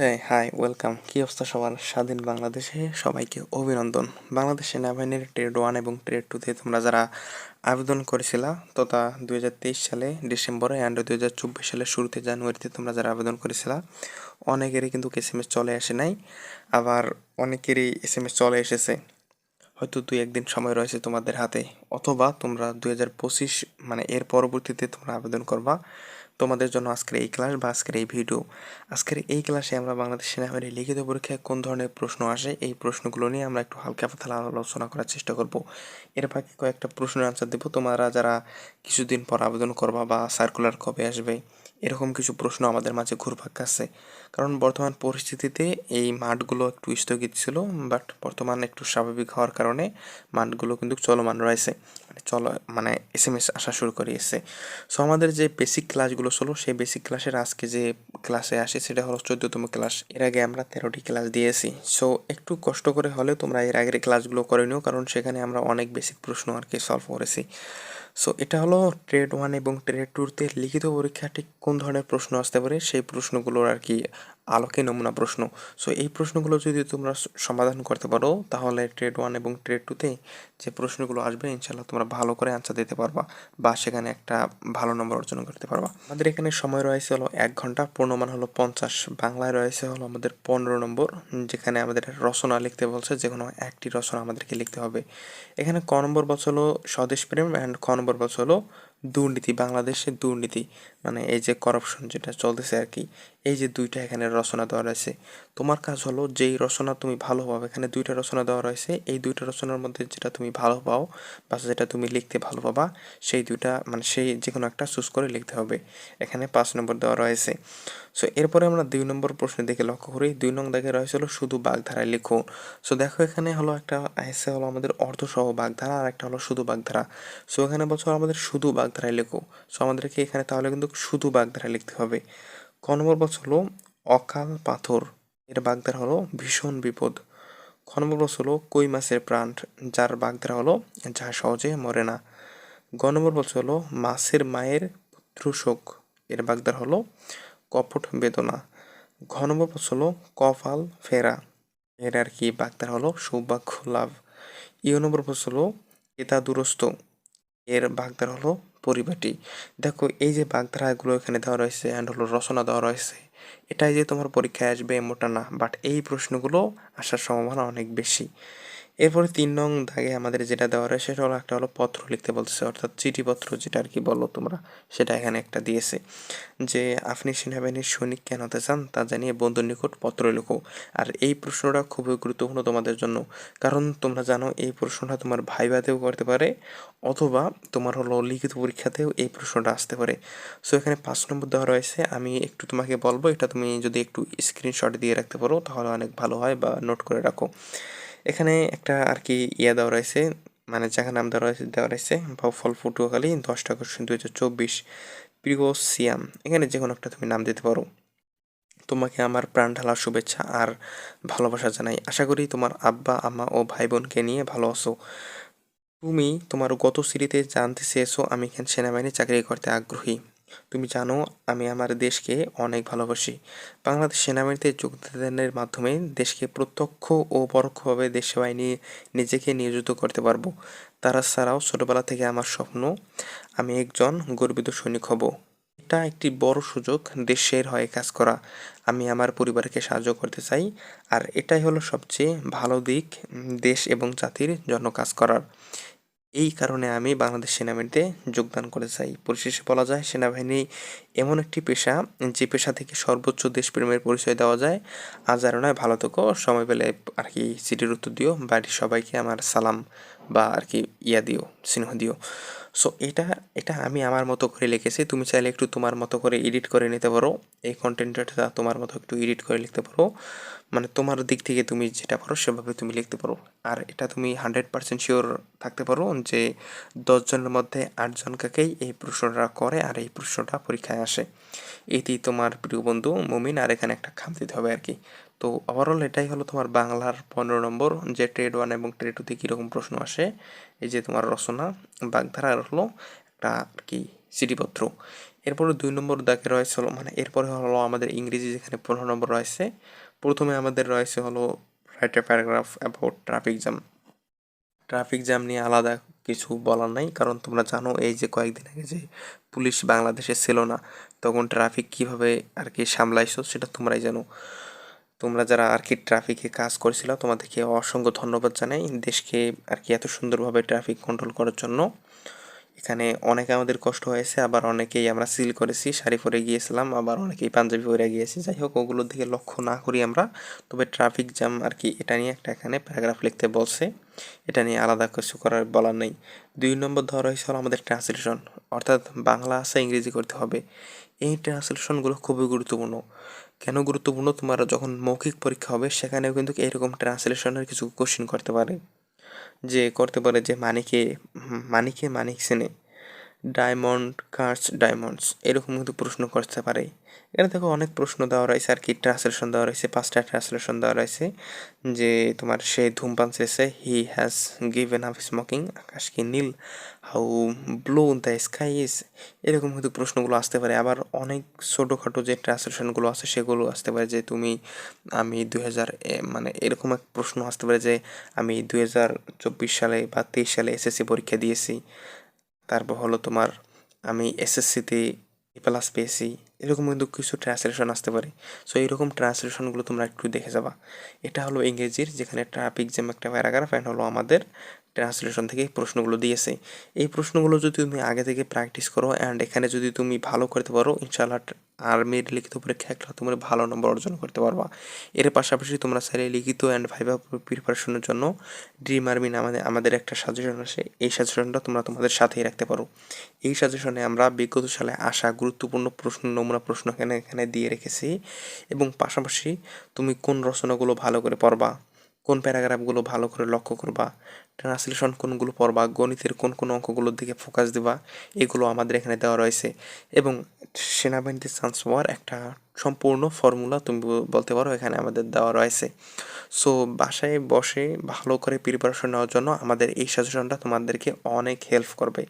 হ্যাঁ hi welcome কী অবস্থা সবার? স্বাধীন বাংলাদেশে সবাইকে অভিনন্দন। বাংলাদেশ সেনাবাহিনীর ট্রেড ওয়ান এবং ট্রেড টুতে তোমরা যারা আবেদন করেছিলা, তথা দুই হাজার তেইশ সালে ডিসেম্বরে অ্যান্ড দুই হাজার চব্বিশ সালের শুরুতে জানুয়ারিতে তোমরা যারা আবেদন করেছিলা, অনেকেরই কিন্তু এস এম এস চলে আসে নাই, আবার অনেকেরই এস এম এস চলে এসেছে। হয়তো দুই একদিন সময় রয়েছে তোমাদের হাতে, অথবা তোমরা দুই হাজার পঁচিশ মানে এর পরবর্তীতে তোমরা আবেদন করবা। তোমাদের জন্য আজকের এই ক্লাস বা আজকের এই ভিডিও আজকের এই ক্লাসে আমরা বাংলাদেশ সেনাবাহিনীর লিখিত পরীক্ষায় কোন ধরনের প্রশ্ন আসে, এই প্রশ্নগুলো নিয়ে আমরা একটু হালকা পাতলা আলোচনা করার চেষ্টা করব। এর ফাঁকে কয়েকটা প্রশ্নের আনসার দেবো। তোমরা যারা কিছুদিন পর আবেদন করবা বা সার্কুলার কবে আসবে, এরকম কিছু প্রশ্ন আমাদের মাঝে ঘুরপাক খাচ্ছে। কারণ বর্তমান পরিস্থিতিতে এই মাঠগুলো একটু স্থগিত ছিল বাট বর্তমান একটু স্বাভাবিক হওয়ার কারণে মাঠগুলো কিন্তু চলমান রয়েছে। চল মানে এস এম এস আসা শুরু করিয়েছে। সো আমাদের যে বেসিক ক্লাসগুলো ছিল সেই বেসিক ক্লাসের আজকে যে ক্লাসে আসে, সেটা হলো চোদ্দতম ক্লাস এর আগে আমরা তেরোটি ক্লাস দিয়েছি। সো একটু কষ্ট করে হলেও তোমরা এর আগের ক্লাসগুলো করে নিও, কারণ সেখানে আমরা অনেক বেসিক প্রশ্ন আর কি সলভ করেছি। সো এটা হলো ট্রেড ওয়ান এবং ট্রেড টুতে লিখিত পরীক্ষা ঠিক কোন ধরনের প্রশ্ন আসতে পারে? সেই প্রশ্নগুলোর আর কি আলোকে নমুনা প্রশ্ন। সো এই প্রশ্নগুলো যদি তোমরা সমাধান করতে পারো, তাহলে ট্রেড ওয়ান এবং ট্রেড টুতে যে প্রশ্নগুলো আসবে ইনশাল্লাহ তোমরা ভালো করে আনসার দিতে পারবা বা সেখানে একটা ভালো নম্বর অর্জন করতে পারবা। আমাদের এখানে সময় রয়েছে হলো এক ঘণ্টা, পূর্ণমান হলো পঞ্চাশ, বাংলায় রয়েছে হলো আমাদের পনেরো নম্বর, যেখানে আমাদের রচনা লিখতে বলছে, যে কোনো একটি রচনা আমাদেরকে লিখতে হবে। এখানে ক নম্বর বছর হলো স্বদেশ প্রেম অ্যান্ড খ নম্বর বছর হলো দুর্নীতি, বাংলাদেশের দুর্নীতি মানে এই যে করাপশন যেটা চলতেছে আর কি, এই যে দুইটা এখানে রচনা দেওয়া রয়েছে। তোমার কাজ হলো যেই রচনা তুমি ভালো পাও, এখানে দুইটা রচনা দেওয়া রয়েছে। এই দুইটা রচনার মধ্যে যেটা তুমি ভালো পাও বা যেটা তুমি লিখতে ভালো পাবা, সেই দুইটা মানে সেই যে কোনো একটা চুজ করে লিখতে হবে। এখানে পাঁচ নম্বর দেওয়া রয়েছে। সো এরপরে আমরা দুই নম্বর প্রশ্নের দিকে লক্ষ্য করি। দুই নং দাগে রয়েছে হলো, শুধু বাগধারায় লিখুন সো দেখো এখানে হলো একটা, এসে হলো আমাদের অর্ধসহ বাগধারা, আর একটা হলো শুধু বাগধারা। সো এখানে বছর আমাদের শুধু বাগধারায় লেখো। সো আমাদেরকে এখানে তাহলে কিন্তু শুধু বাগধারায় লিখতে হবে। ক নম্বর বছর হলো, অকাল পাথর। এর বাগধারা হলো ভীষণ বিপদ। খ নম্বর বছর হলো কই মাছের প্রাণ? যার বাগধারা হলো যা সহজে মরে না। গ নম্বর বছর হলো মাছের মায়ের পুত্র শোক। এর বাগধারা হলো কপট বেদনা। ঘ নম্বর প্রশ্ন হলো কপাল ফেরা। এর আর কি বাগদার হলো, সৌভাগ্য লাভ। ইউ নম্বর প্রশ্ন হলো কেতা দুরস্ত। এর বাগদার হলো পরিবাটি দেখো, এই যে বাগধারাগুলো এখানে দেওয়া রয়েছে অ্যান্ড হলো রচনা দেওয়া রয়েছে এটাই যে তোমার পরীক্ষায় আসবে এমনটা না বাট এই প্রশ্নগুলো আসার সম্ভাবনা অনেক বেশি। এরপরে তিন নং দাগে আমাদের যেটা দেওয়া রয়েছে, সেটা হলো একটা হলো পত্র লিখতে বলছে অর্থাৎ চিঠিপত্র যেটা আর কি বলো তোমরা, সেটা এখানে একটা দিয়েছে। যে আপনি সেনাবাহিনীর সৈনিক কেন হতে চান, তা জানিয়ে বন্ধুর নিকট পত্র লেখো। আর এই প্রশ্নটা খুবই গুরুত্বপূর্ণ তোমাদের জন্য। কারণ তোমরা জানো, এই প্রশ্নটা তোমার ভাইবাতেও করতে পারে, অথবা তোমার হলো লিখিত পরীক্ষাতেও এই প্রশ্নটা আসতে পারে। সো এখানে পাঁচ নম্বর দেওয়া রয়েছে, আমি একটু তোমাকে বলব, এটা তুমি যদি একটু স্ক্রিনশট দিয়ে রাখতে পারো, তাহলে অনেক ভালো হয় বা নোট করে রাখো। এখানে একটা আর কি ইয়ে দেওয়া রয়েছে মানে জায়গা নাম দেওয়া রয়েছে দেওয়া রয়েছে, ফল পটুয়াখালী দশটা আগস্ট দু হাজার চব্বিশ প্রিয় সিয়াম এখানে যে কোনো একটা তুমি নাম দিতে পারো। তোমাকে আমার প্রাণ ঢালার শুভেচ্ছা আর ভালোবাসা জানাই। আশা করি তোমার আব্বা, আম্মা ও ভাই বোনকে নিয়ে ভালো আছো। তুমি তোমার গত সিঁড়িতে জানতে চেয়েছো, আমি এখানে সেনাবাহিনী চাকরি করতে আগ্রহী। তুমি জানো, আমি আমার দেশকে অনেক ভালোবাসি। বাংলাদেশ সেনাবাহিনীতে যোগদানের মাধ্যমে দেশকে প্রত্যক্ষ ও পরোক্ষভাবে দেশ সেবায় নিয়ে নিজেকে নিয়োজিত করতে পারব। তারা ছাড়াও ছোটবেলা থেকে আমার স্বপ্ন, আমি একজন গর্বিত সৈনিক হব। এটা একটি বড় সুযোগ দেশের হয়ে কাজ করা। আমি আমার পরিবারকে সাহায্য করতে চাই, আর এটাই হলো সবচেয়ে ভালো দিক দেশ এবং জাতির জন্য কাজ করার। এই কারণে আমি বাংলাদেশ সেনাবাহিনীতে যোগদান করে চাই পরিশেষে বলা যায়, সেনাবাহিনী এমন একটি পেশা যে পেশা থেকে সর্বোচ্চ দেশপ্রেমের পরিচয় দেওয়া যায়। আর নয়, ভালো থেকো। সময় পেলে আর কি সিটির উত্তর দিও। বাড়ির সবাইকে আমার সালাম। বা আর কি ইয়া দিও, স্নেহ দিও। সো এটা এটা আমি আমার মতো করে লিখেছি। তুমি চাইলে একটু তোমার মতো করে এডিট করে নিতে পারো। এই কন্টেন্টটা তোমার মতো একটু এডিট করে লিখতে পারো। মানে তোমার দিক থেকে তুমি যেটা পারো, সেভাবে তুমি লিখতে পারো। আর এটা তুমি হান্ড্রেড পার্সেন্ট শিওর থাকতে পারো যে দশজনের মধ্যে আটজনকেই এই প্রশ্নটা করে আর এই প্রশ্নটা পরীক্ষায় আসে। এটি তোমার প্রিয় বন্ধু মুমিন, আর এখানে একটা খাম দিতে হবে আর কি। তো ওভারঅল এটাই হলো তোমার বাংলার পনেরো নম্বর, যে ট্রেড ওয়ান এবং ট্রেড টুতে কীরকম প্রশ্ন আসে, এই যে তোমার রচনা বাগধারা হলো একটা আর কি চিঠিপত্র। এরপরে দুই নম্বর দাগে রয়েছে হলো মানে এরপরে হলো আমাদের ইংরেজি যেখানে পনেরো নম্বর রয়েছে, প্রথমে আমাদের রয়েছে হলো write paragraph about traffic jam traffic jam নিয়ে আলাদা কিছু বলার নাই, কারণ তোমরা জানো এই যে কয়েকদিন আগে যে পুলিশ বাংলাদেশে ছিল না, তখন ট্রাফিক কীভাবে আর কি সামলাইছো সেটা তোমরাই জানো। তোমরা যারা আর কি ট্রাফিকে কাজ করেছিল, তোমাদেরকে অসংখ্য ধন্যবাদ জানাই দেশকে আর কি এত সুন্দরভাবে ট্রাফিক কন্ট্রোল করার জন্য। এখানে অনেকে আমাদের কষ্ট হয়েছে, আবার অনেকেই আমরা সিল করেছি, শাড়ি পরে গিয়েছিলাম, আবার অনেকেই পাঞ্জাবি পরে গিয়েছি। যাই হোক, ওগুলোর দিকে লক্ষ্য না করি আমরা, তবে ট্রাফিক জ্যাম আর কি এটা নিয়ে একটা এখানে প্যারাগ্রাফ লিখতে বলছে। এটা নিয়ে আলাদা কিছু করার বলার নেই। দুই নম্বর ধর হলো আমাদের ট্রান্সলেশন অর্থাৎ বাংলা আসা ইংরেজি করতে হবে। এই ট্রান্সলেশনগুলো খুবই গুরুত্বপূর্ণ। কেন গুরুত্বপূর্ণ? তোমার যখন মৌখিক পরীক্ষা হবে, সেখানেও কিন্তু এরকম ট্রান্সলেশনের কিছু কোশ্চিন করতে পারে। যে করতে পারে যে মানিকে মানিকে মানিক সেনে ডায়মন্ড কার্স ডায়মন্ডস এরকম কিন্তু প্রশ্ন করতে পারে। এখানে দেখো অনেক প্রশ্ন দেওয়া রয়েছে আর কি ট্রান্সলেশন দেওয়া রয়েছে, পাঁচটা ট্রান্সলেশন দেওয়া রয়েছে, যে তোমার সে ধূমপান শেষে he has given up smoking আকাশ কি নীল how blue the sky is এরকম কিন্তু প্রশ্নগুলো আসতে পারে। আবার অনেক ছোটোখাটো যে ট্রান্সলেশনগুলো আছে সেগুলো আসতে পারে যে তুমি, আমি দুই হাজার মানে এরকম এক প্রশ্ন আসতে পারে যে আমি দুই হাজার চব্বিশ সালে বা তেইশ সালে এসএসসি পরীক্ষা দিয়েছি, তারপর হলো তোমার আমি এসএসসিতে এ প্লাস পেয়েছি এরকম কিন্তু কিছু ট্রান্সলেশন আসতে পারে। সো এইরকম ট্রান্সলেশনগুলো তোমরা একটু দেখে যাবা। এটা হলো ইংরেজির যেখানে ট্রাফিক জ্যাম একটা প্যারাগ্রাফ অ্যান্ড হলো আমাদের ট্রান্সলেশন থেকে প্রশ্নগুলো দিয়েছে। এই প্রশ্নগুলো যদি তুমি আগে থেকে প্র্যাকটিস করো অ্যান্ড এখানে যদি তুমি ভালো করতে পারো ইনশাল্লাহ আর্মির লিখিত পরীক্ষা একটা তোমরা ভালো নম্বর অর্জন করতে পারবা। এর পাশাপাশি তোমরা চাইলে লিখিত অ্যান্ড ভাইভা প্রিপারেশনের জন্য ড্রিম আর্মি আমাদের আমাদের একটা সাজেশন আছে। এই সাজেশনটা তোমরা তোমাদের সাথেই রাখতে পারো। এই সাজেশনে আমরা বিগত সালে আসা গুরুত্বপূর্ণ প্রশ্ন, নমুনা প্রশ্ন এখানে এখানে দিয়ে রেখেছি এবং পাশাপাশি তুমি কোন রচনাগুলো ভালো করে পড়বা, কোন প্যারাগ্রাফগুলো ভালো করে লক্ষ্য করবা ট্রান্সলেশন কোনগুলো পড়বা গণিতের কোন কোন অঙ্কগুলোর দিকে ফোকাস দেবা, এগুলো আমাদের এখানে দেওয়া রয়েছে। এবং সেনাবাহিনীতে চান্স পাওয়ার একটা সম্পূর্ণ ফর্মুলা তুমি বলতে পারো, এখানে আমাদের দেওয়া রয়েছে। সো বাসায় বসে ভালো করে প্রিপারেশন নেওয়ার জন্য আমাদের এই সাজেশনটা তোমাদেরকে অনেক হেল্প করবে।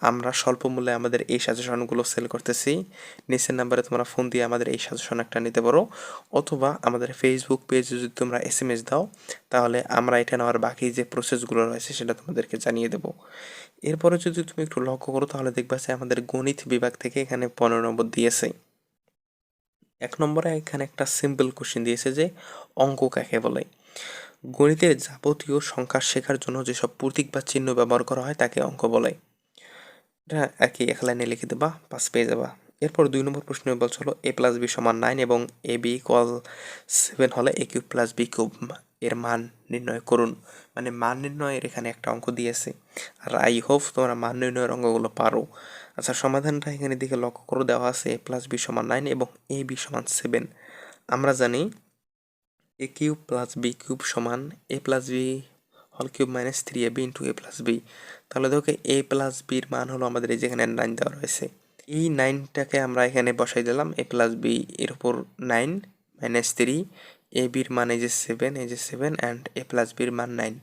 আমরা স্বল্প মূল্যে আমাদের এই সাজেশনগুলো সেল করতেছি। নিচের নাম্বারে তোমরা ফোন দিয়ে আমাদের এই সাজেশন একটা নিতে পারো। অথবা আমাদের ফেসবুক পেজে যদি তোমরা এস এম এস দাও, তাহলে আমরা এটা নেওয়ার বাকি যে প্রসেসগুলো রয়েছে সেটা তোমাদেরকে জানিয়ে দেবো। এরপরে যদি তুমি একটু লক্ষ্য করো, তাহলে দেখবা যে আমাদের গণিত বিভাগ থেকে এখানে পনেরো নম্বর দিয়েছে। এক নম্বরে এখানে একটা সিম্পল কোশ্চেন দিয়েছে যে, অঙ্ক কাকে বলে? গণিতের যাবতীয় সংখ্যা শেখার জন্য যেসব প্রতীক বা চিহ্ন ব্যবহার করা হয়, তাকে অঙ্ক বলে। এটা কি এক লাইনে লিখে দেবা, পাস পেয়ে যাবা। এরপর দুই নম্বর প্রশ্ন হলো এ প্লাস বি সমান নাইন এবং এ বি কল সেভেন হলে a cube plus b cube এর মান নির্ণয় করুন। মানে মান নির্ণয়ের এখানে একটা অঙ্ক দিয়েছে। আর আই হোপ তোমরা মান নির্ণয়ের অঙ্কগুলো পারো। আচ্ছা সমাধানটা এখানে দিকে লক্ষ্য করে দেওয়া আছে এ প্লাস বি সমান নাইন এবং এ বি সমান সেভেন আমরা জানি a cube plus b cube সমান এ প্লাস বি হল cube minus three a b into a plus b তাহলে দেখো এ প্লাস বির মান হলো আমাদের এই যেখানে নাইন দেওয়া রয়েছে। এই নাইনটাকে আমরা এখানে বসাই দিলাম এ প্লাস বি এর উপর নাইন মাইনাস থ্রি এ বির মান এই যে সেভেন এই যে সেভেন অ্যান্ড এ প্লাস বির মান নাইন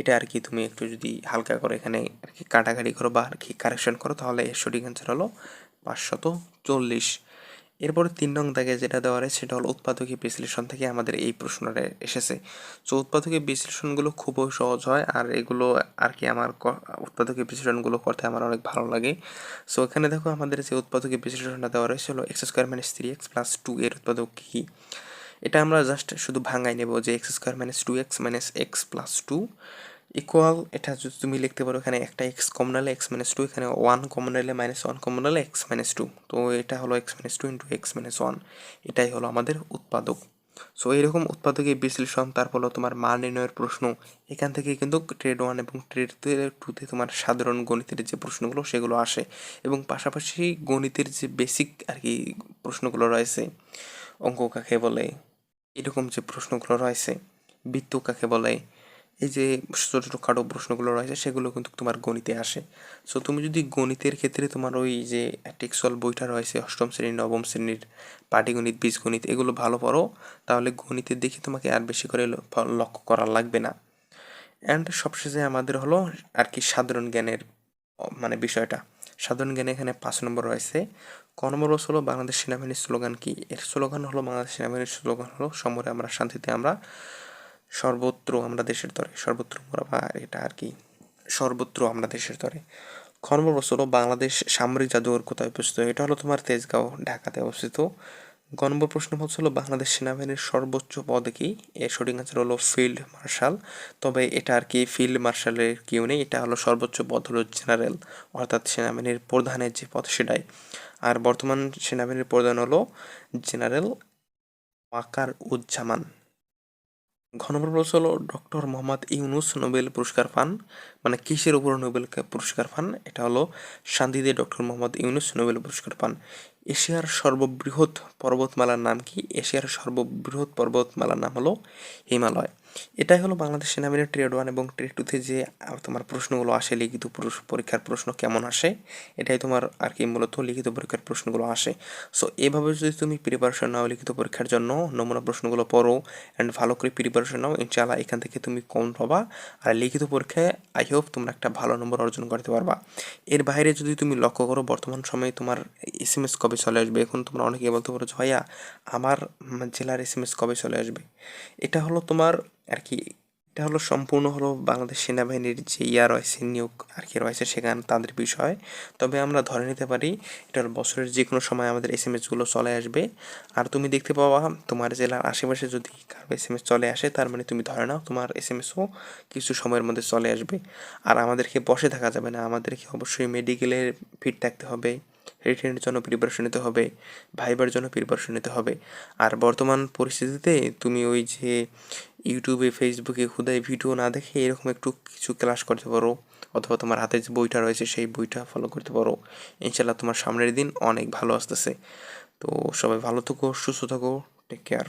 এটা আর কি তুমি একটু যদি হালকা করে এখানে আর কি কাটাকাটি করো বা আর কি কারেকশন করো, তাহলে এর সঠিক অ্যান্সার হলো পাঁচশত চল্লিশ। এরপরে তিন নং দাগে যেটা দেওয়া রয়েছে সেটা হলো উৎপাদকীয় বিশ্লেষণ থেকে আমাদের এই প্রশ্নটা এসেছে। তো উৎপাদকীয় বিশ্লেষণগুলো খুবই সহজ হয় আর এগুলো আর কি আমার উৎপাদকীয় বিশ্লেষণগুলো করতে আমার অনেক ভালো লাগে। সো এখানে দেখো আমাদের যে উৎপাদকীয় বিশ্লেষণটা দেওয়া রয়েছে হলো x square minus three x plus two এর উৎপাদক কী? এটা আমরা জাস্ট শুধু ভাঙাই নেব যে x square minus two x minus x plus two. Equal এটা যদি তুমি লিখতে পারো এখানে একটা এক্স কমন হলে এক্স মাইনাস টু এখানে ওয়ান কমন হলে মাইনাস ওয়ান কমন হলে এক্স মাইনাস টু তো এটা হলো x minus two into x minus one এটাই হলো আমাদের উৎপাদক। সো এইরকম উৎপাদকের বিশ্লেষণ, তারপর তোমার মান নির্ণয়ের প্রশ্ন। এখান থেকে কিন্তু ট্রেড ওয়ান এবং ট্রেড টুতে তোমার সাধারণ গণিতের যে প্রশ্নগুলো, সেগুলো আসে। এবং পাশাপাশি গণিতের যে বেসিক আর কি প্রশ্নগুলো রয়েছে, অঙ্ক কাকে বলে, এরকম যে প্রশ্নগুলো রয়েছে, বৃত্ত কাকে বলে এই যে ছোটো ছোটো খাটো প্রশ্নগুলো রয়েছে, সেগুলো কিন্তু তোমার গণিতে আসে। সো তুমি যদি গণিতের ক্ষেত্রে তোমার ওই যে টেক্সুয়াল বইটা রয়েছে, অষ্টম শ্রেণি নবম শ্রেণির, পাটিগণিত, বীজগণিত, এগুলো ভালো পড়ো, তাহলে গণিতের দিকে তোমাকে আর বেশি করে লক্ষ্য করা লাগবে না। অ্যান্ড সবশেষে আমাদের হলো আর কি সাধারণ জ্ঞানের মানে বিষয়টা। সাধারণ জ্ঞানে এখানে পাঁচ নম্বর রয়েছে ক নম্বর হলো বাংলাদেশ সেনাবাহিনীর স্লোগান কি? এর স্লোগান হলো বাংলাদেশ সেনাবাহিনীর স্লোগান হলো, সমরে আমরা শান্তিতে আমরা সর্বত্র আমরা দেশের তরে, সর্বত্র এটা আর কি। সর্বত্র আমরা দেশের তরে। হলো বাংলাদেশ সামরিক জাদুঘর কোথায় অবস্থিত? এটা হলো তোমার তেজগাঁও, ঢাকাতে অবস্থিত। গ নম্বর প্রশ্ন হচ্ছে হলো বাংলাদেশ সেনাবাহিনীর সর্বোচ্চ পদ কি? এর সঠিক আনসার হলো ফিল্ড মার্শাল তবে এটা আর কি ফিল্ড মার্শালের কেউ নেই, এটা হলো সর্বোচ্চ পদ হলো জেনারেল অর্থাৎ সেনাবাহিনীর প্রধানের যে পদ সেটাই। আর বর্তমান সেনাবাহিনীর প্রধান হলো জেনারেল ওয়াকার উজ্জামান। ঘ নম্বর প্রশ্ন হলো ডক্টর মোহাম্মদ ইউনুস নোবেল পুরস্কার পান। মানে কিসের উপর নোবেল পুরস্কার পান? এটা হলো শান্তিতে ডক্টর মোহাম্মদ ইউনুস নোবেল পুরস্কার পান। এশিয়ার সর্ববৃহৎ পর্বতমালার নাম কি? এশিয়ার সর্ববৃহৎ পর্বতমালার নাম হলো হিমালয়। এটাই হলো বাংলাদেশ সেনাবাহিনীর ট্রেড ওয়ান এবং ট্রেড টুতে যে তোমার প্রশ্নগুলো আসে, লিখিত পরীক্ষার প্রশ্ন কেমন আসে, এটাই তোমার আর কি মূলত লিখিত পরীক্ষার প্রশ্নগুলো আসে। সো এভাবে যদি তুমি প্রিপারেশন নাও লিখিত পরীক্ষার জন্য, নমুনা প্রশ্নগুলো পড়ো অ্যান্ড ভালো করে প্রিপারেশন নাও, ইনশাআল্লাহ এখান থেকে তুমি কম পাবা। আর লিখিত পরীক্ষায় আই হোপ তোমরা একটা ভালো নম্বর অর্জন করতে পারবা। এর বাইরে যদি তুমি লক্ষ্য করো, বর্তমান সময়ে তোমার এস এম এস কবে চলে আসবে? এখন তোমরা অনেকে বলতে পারো ভাইয়া, আমার জেলার এস এম এস কবে চলে আসবে? এটা হলো তোমার আর কি এটা হলো সম্পূর্ণ হলো বাংলাদেশ সেনাবাহিনীর যে ইয়া রয়েছে, নিয়োগ আর কি রয়েছে সেখানে তাদের বিষয়। তবে আমরা ধরে নিতে পারি, এটা বছরের যে কোনো সময় আমাদের এস এম এসগুলো চলে আসবে। আর তুমি দেখতে পাবা, তোমার জেলার আশেপাশে যদি কারও এস এম এস চলে আসে, তার মানে তুমি ধরে নাও তোমার এস এম এসও কিছু সময়ের মধ্যে চলে আসবে। আর আমাদেরকে বসে থাকা যাবে না, আমাদেরকে অবশ্যই মেডিকেলের ফিট থাকতে হবে। রিটেনের জন্য প্রিপারেশন নিতে হবে, ভাইবার জন্য প্রিপারেশন নিতে হবে। আর বর্তমান পরিস্থিতিতে তুমি ওই যে ইউটিউবে ফেসবুকে খুদায় ভিডিও না দেখে এরকম একটু কিছু ক্লাস করতে পারো, অথবা তোমার হাতে যে বইটা রয়েছে সেই বইটা ফলো করতে পারো। ইনশাল্লাহ তোমার সামনের দিন অনেক ভালো আসতেছে। তো সবাই ভালো থাকো, সুস্থ থাকো টেক কেয়ার